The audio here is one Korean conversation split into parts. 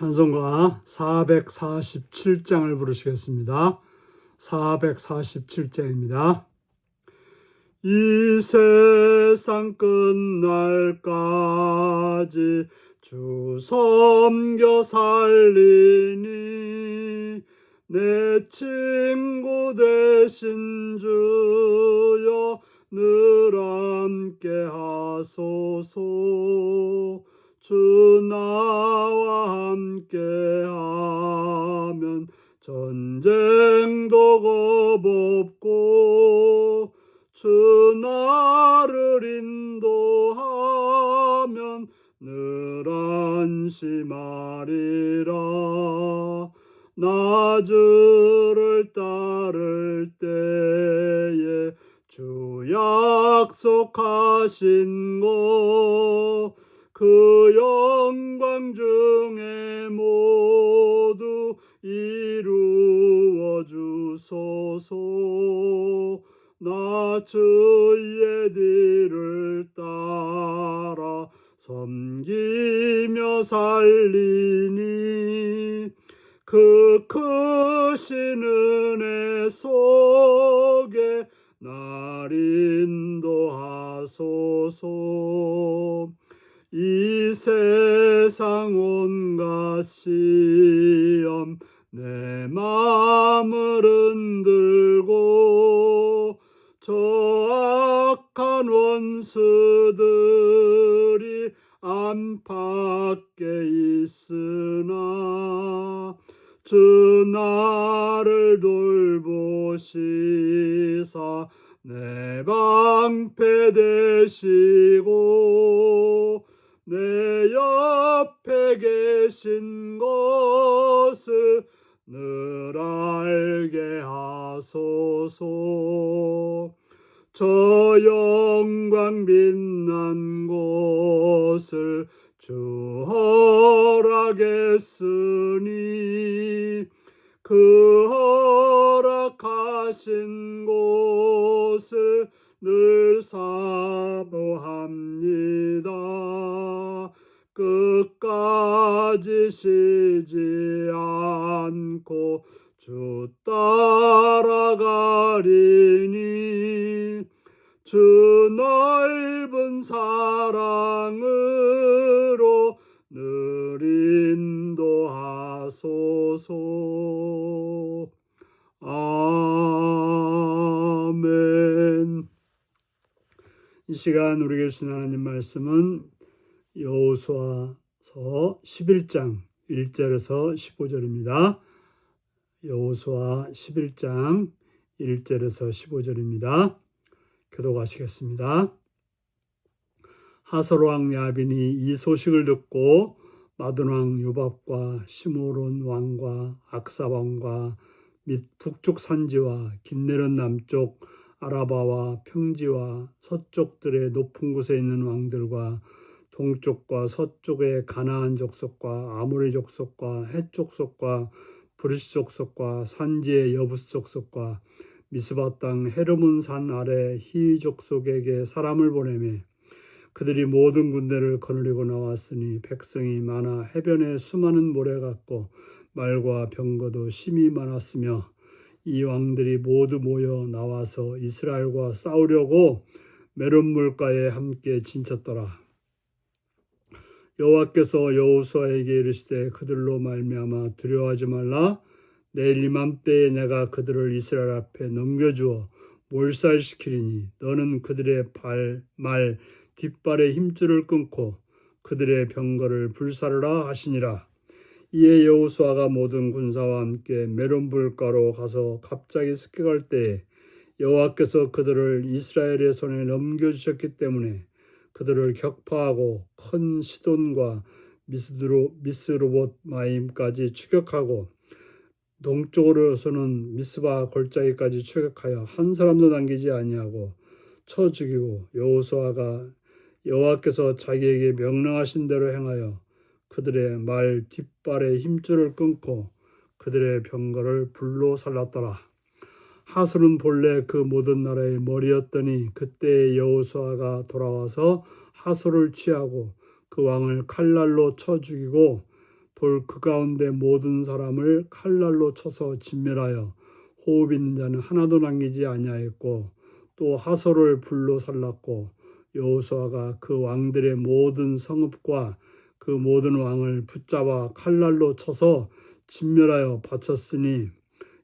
찬송가 447장을 부르시겠습니다. 447장입니다. 이 세상 끝날까지 주 섬겨 살리니 내 친구 되신 주여 늘 함께 하소서 주 나와 함께 하면 전쟁도 겁없고 주 나를 인도하면 늘 안심하리라. 나 주를 따를 때에 주 약속하신 것 주소서. 나 주의 뒤를 따라 섬기며 살리니 그 크신 은혜 속에 날 인도하소서. 이 세상 온갖 시험 내 마음을 흔들고 저 악한 원수들이 안팎에 있으나 주 나를 돌보시사 내 방패 되시고 내 옆에 계신 것을 늘 알게 하소서. 저 영광 빛난 곳을 주 허락했으니 그 허락하신 끝까지 쉬지 않고 주 따라가리니 주 넓은 사랑으로 늘 인도하소서. 아멘. 이 시간 우리에게 주신 하나님 말씀은 여호수아 서 11장 1절에서 15절입니다. 여호수아 11장 1절에서 15절입니다. 교도가시겠습니다. 하설 왕 야빈이 이 소식을 듣고 마돈 왕 요밥과 시므론 왕과 악사 왕과 및 북쪽 산지와 긴네른 남쪽 아라바와 평지와 서쪽들의 높은 곳에 있는 왕들과 동쪽과 서쪽의 가나안 족속과 아모리 족속과 헷 족속과 브리스 족속과 산지의 여부스 족속과 미스바 땅 헤르몬 산 아래 히 족속에게 사람을 보내매 그들이 모든 군대를 거느리고 나왔으니 백성이 많아 해변에 수많은 모래 같고 말과 병거도 심히 많았으며 이 왕들이 모두 모여 나와서 이스라엘과 싸우려고 메론 물가에 함께 진쳤더라. 여호와께서 여호수아에게 이르시되 그들로 말미암아 두려워하지 말라 내일 이맘때에 내가 그들을 이스라엘 앞에 넘겨주어 몰살시키리니 너는 그들의 발, 말, 뒷발의 힘줄을 끊고 그들의 병거를 불사르라 하시니라. 이에 여호수아가 모든 군사와 함께 메론불가로 가서 갑자기 습격할 때에 여호와께서 그들을 이스라엘의 손에 넘겨주셨기 때문에 그들을 격파하고 큰 시돈과 미스드로 미스로봇 마임까지 추격하고 동쪽으로서는 미스바 골짜기까지 추격하여 한 사람도 남기지 아니하고 쳐 죽이고 여호수아가 여호와께서 자기에게 명령하신 대로 행하여 그들의 말 뒷발의 힘줄을 끊고 그들의 병거를 불로 살랐더라. 하술은 본래 그 모든 나라의 머리였더니 그때 여호수아가 돌아와서 하술을 취하고 그 왕을 칼날로 쳐 죽이고 돌 그 가운데 모든 사람을 칼날로 쳐서 진멸하여 호흡 있는 자는 하나도 남기지 아니하였고 또 하소를 불로 살랐고 여호수아가 그 왕들의 모든 성읍과 그 모든 왕을 붙잡아 칼날로 쳐서 진멸하여 바쳤으니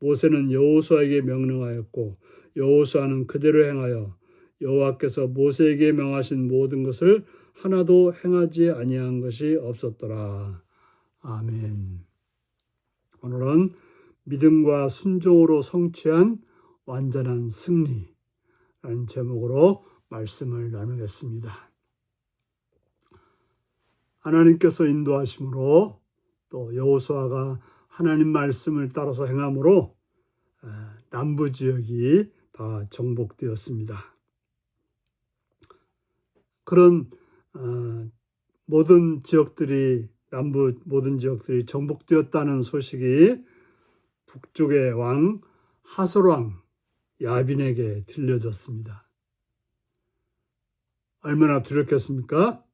모세는 여호수아에게 명령하였고 여호수아는 그대로 행하여 여호와께서 모세에게 명하신 모든 것을 하나도 행하지 아니한 것이 없었더라. 아멘. 오늘은 믿음과 순종으로 성취한 완전한 승리라는 제목으로 말씀을 나누겠습니다. 하나님께서 인도하심으로 또 여호수아가 하나님 말씀을 따라서 행함으로 아, 남부 지역이 다 정복되었습니다. 그런 어, 모든 지역들이 남부 모든 지역들이 정복되었다는 소식이 북쪽의 왕 하솔왕 야빈에게 들려졌습니다. 얼마나 두렵겠습니까?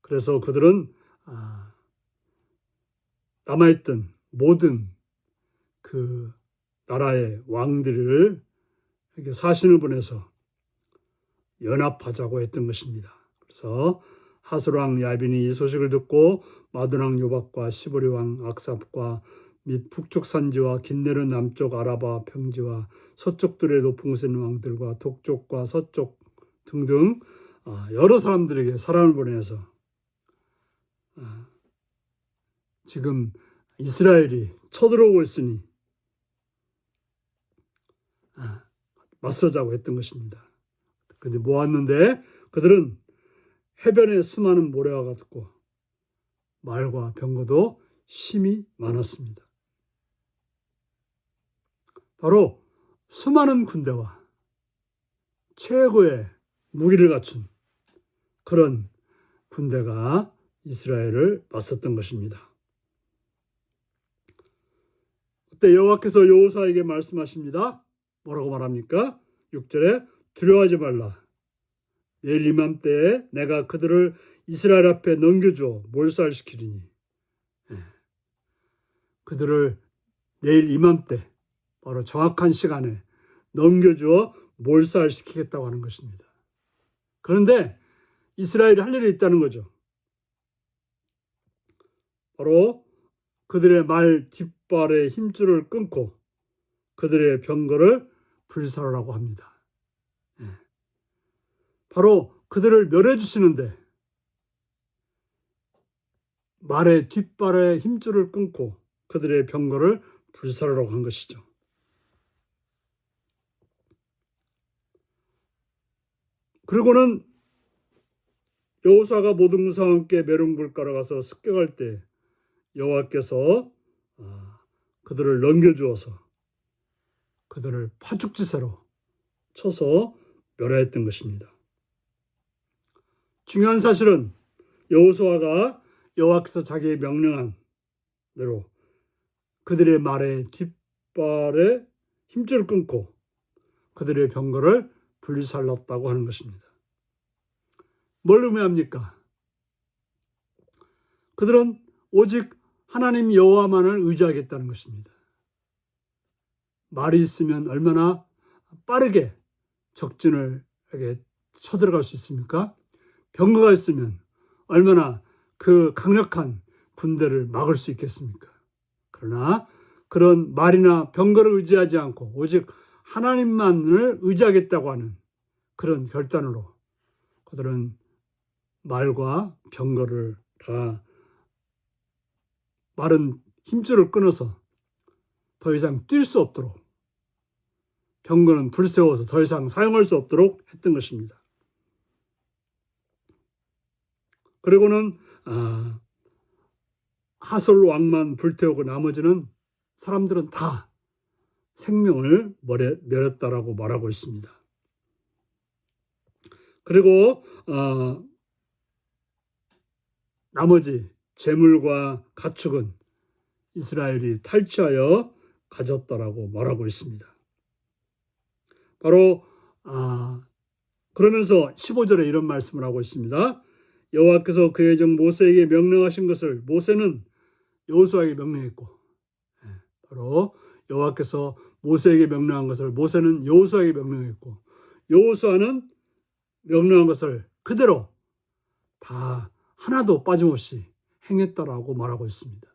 그래서 그들은 아, 남아있던 모든 그 나라의 왕들을 이렇게 사신을 보내서 연합하자고 했던 것입니다. 그래서 하스왕 야빈이 이 소식을 듣고 마두왕 요박과 시보리 왕 악삽과 및 북쪽 산지와 긴네르 남쪽 아라바 평지와 서쪽 들의 높은 곳에 있는 왕들과 동쪽과 서쪽 등등 아, 여러 사람들에게 사람을 보내서 아, 지금 이스라엘이 쳐들어오고 있으니 아, 맞서자고 했던 것입니다. 그런데 모았는데 그들은 해변에 수많은 모래와 같고 말과 병거도 심이 많았습니다. 바로 수많은 군대와 최고의 무기를 갖춘 그런 군대가 이스라엘을 맞섰던 것입니다. 그때 여호와께서 여호사에게 말씀하십니다. 뭐라고 말합니까? 6절에 두려워하지 말라. 내일 이맘때에 내가 그들을 이스라엘 앞에 넘겨주어 몰살시키리니 예. 그들을 내일 이맘때 바로 정확한 시간에 넘겨주어 몰살시키겠다고 하는 것입니다. 그런데 이스라엘이 할 일이 있다는 거죠. 바로 그들의 말 뒷발의 힘줄을 끊고 그들의 병거를 불살하라고 합니다. 예. 바로 그들을 멸해 주시는데 말의 뒷발의 힘줄을 끊고 그들의 병거를 불살하라고 한 것이죠. 그리고는 여호사가 모든 무사와 함께 메롱불가로 가서 습격할 때 여호와께서 아, 그들을 넘겨주어서 그들을 파죽지세로 쳐서 멸하였던 것입니다. 중요한 사실은 여호수아가 여호와께서 자기의 명령한 대로 그들의 말에 뒷발에 힘줄을 끊고 그들의 병거를 불살랐다고 하는 것입니다. 뭘 의미합니까? 그들은 오직 하나님 여호와만을 의지하겠다는 것입니다. 말이 있으면 얼마나 빠르게 적진을 쳐들어갈 수 있습니까? 병거가 있으면 얼마나 그 강력한 군대를 막을 수 있겠습니까? 그러나 그런 말이나 병거를 의지하지 않고 오직 하나님만을 의지하겠다고 하는 그런 결단으로 그들은 말과 병거를 다 말은 힘줄을 끊어서 더 이상 뛸 수 없도록 병거는 불세워서 더 이상 사용할 수 없도록 했던 것입니다. 그리고는 아, 하솔 왕만 불태우고 나머지는 사람들은 다 생명을 멸했다라고 말하고 있습니다. 그리고 어, 나머지 재물과 가축은 이스라엘이 탈취하여 가졌다라고 말하고 있습니다. 바로 아, 그러면서 15절에 이런 말씀을 하고 있습니다. 여호와께서 그의 종 모세에게 명령하신 것을 모세는 여호수아에게 명령했고 예, 바로 여호와께서 모세에게 명령한 것을 모세는 여호수아에게 명령했고 여호수아는 명령한 것을 그대로 다 하나도 빠짐없이 행했다라고 말하고 있습니다.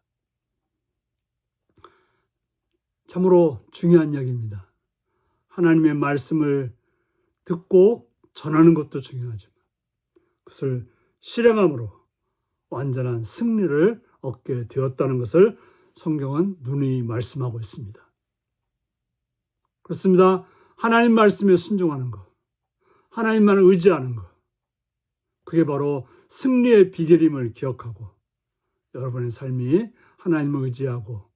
참으로 중요한 이야기입니다. 하나님의 말씀을 듣고 전하는 것도 중요하지만 그것을 실행함으로 완전한 승리를 얻게 되었다는 것을 성경은 눈이 말씀하고 있습니다. 그렇습니다. 하나님 말씀에 순종하는 것, 하나님만을 의지하는 것, 그게 바로 승리의 비결임을 기억하고 여러분의 삶이 하나님을 의지하고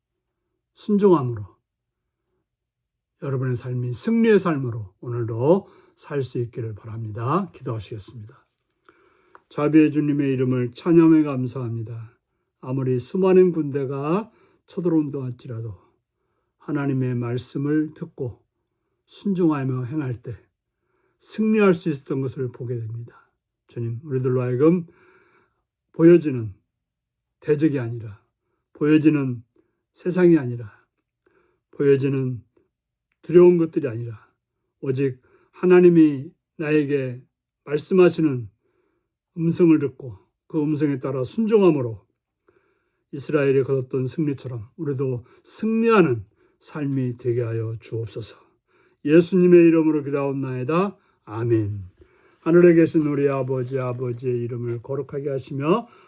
순종함으로 여러분의 삶이 승리의 삶으로 오늘도 살 수 있기를 바랍니다. 기도하시겠습니다. 자비의 주님의 이름을 찬양해 감사합니다. 아무리 수많은 군대가 쳐들어온다 할지라도 하나님의 말씀을 듣고 순종하며 행할 때 승리할 수 있었던 것을 보게 됩니다. 주님, 우리들로 하여금 보여지는 대적이 아니라 보여지는 세상이 아니라 보여지는 두려운 것들이 아니라 오직 하나님이 나에게 말씀하시는 음성을 듣고 그 음성에 따라 순종함으로 이스라엘이 거뒀던 승리처럼 우리도 승리하는 삶이 되게 하여 주옵소서. 예수님의 이름으로 기도하옵나이다. 아멘. 하늘에 계신 우리 아버지 아버지의 이름을 거룩하게 하시며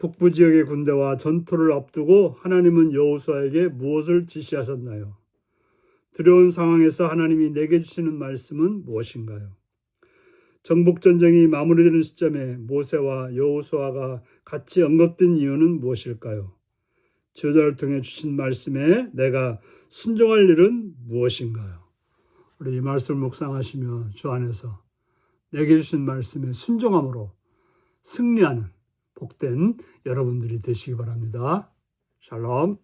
북부 지역의 군대와 전투를 앞두고 하나님은 여호수아에게 무엇을 지시하셨나요? 두려운 상황에서 하나님이 내게 주시는 말씀은 무엇인가요? 정복 전쟁이 마무리되는 시점에 모세와 여호수아가 같이 언급된 이유는 무엇일까요? 지도자를 통해 주신 말씀에 내가 순종할 일은 무엇인가요? 우리 이 말씀을 묵상하시며 주 안에서 내게 주신 말씀에 순종함으로 승리하는 복된 여러분들이 되시기 바랍니다. 샬롬.